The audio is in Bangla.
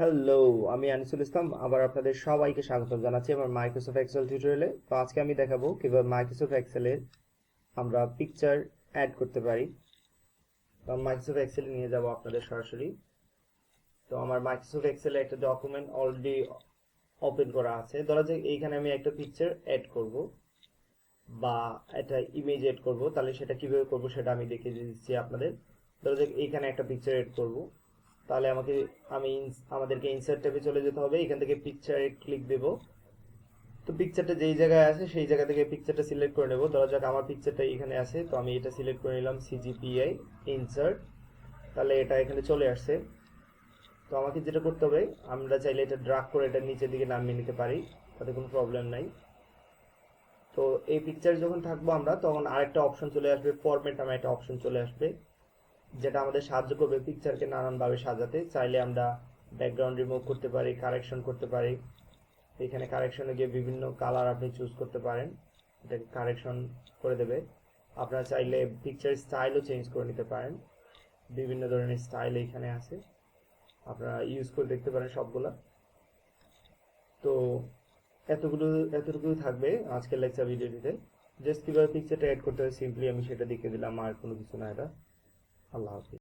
হ্যালো আমি আনিসুল ইসলাম। আবার আপনাদের সবাইকে স্বাগত জানাচ্ছি আমার মাইক্রোসফট এক্সেল টিউটোরিয়ালে তো আজকে আমি দেখাবো কীভাবে মাইক্রোসফট এক্সেলে আমরা পিকচার অ্যাড করতে পারি। তো মাইক্রোসফট এক্সেলে নিয়ে যাব আপনাদের সরাসরি। তো আমার মাইক্রোসফট এক্সেলে একটা ডকুমেন্ট অলরেডি ওপেন করা আছে। ধরা যাক এইখানে আমি একটা পিকচার অ্যাড করব, বা একটা ইমেজ অ্যাড করব। তাহলে সেটা কীভাবে করব সেটা আমি দেখিয়ে দিচ্ছি আপনাদের। ধরা যাক এইখানে একটা পিকচার অ্যাড করব। তাহলে আমাকে, আমি আমাদেরকে ইনসার্ট ট্যাবে চলে যেতে হবে। এখান থেকে পিকচারে ক্লিক দেব। তো পিকচারটা যেই জায়গায় আছে, সেই জায়গা থেকে পিকচারটা সিলেক্ট করে নেব। ধরা যাক আমার পিকচারটা এখানে আছে। তো আমি এটা সিলেক্ট করে নিলাম সিজিপিআই ইনসার্ট তাহলে এটা এখানে চলে আসছে। তো আমাকে যেটা করতে হবে, আমরা চাইলে এটা ড্রাগ করে এটা নিচের দিকে নামিয়ে নিতে পারি। তাতে কোনো প্রবলেম নাই। তো এই পিকচার যখন থাকব আমরা, তখন আরেকটা অপশন চলে আসবে। ফরম্যাট নামে একটা অপশন চলে আসবে। যেটা আমাদের সাহায্য করবে পিকচারকে নানানভাবে সাজাতে। চাইলে আমরা ব্যাকগ্রাউন্ড রিমুভ করতে পারি কারেকশন করতে পারি। এখানে কারেকশনে গিয়ে বিভিন্ন কালার আপনি চুজ করতে পারেন। এটাকে কারেকশন করে দেবে। আপনারা চাইলে পিকচার স্টাইলও চেঞ্জ করে নিতে পারেন। বিভিন্ন ধরনের স্টাইল এখানে আছে। আপনারা ইউজ করে দেখতে পারেন সবগুলা। তো এতগুলো এতটুকু থাকবে আজকের লেকচার ভিডিওটিতে জাস্ট কীভাবে পিকচারটা অ্যাড করতে হয় সিম্পলি আমি সেটা দেখিয়ে দিলাম, আর কোনো কিছু না এটা। আল্লাহ হাফিজ।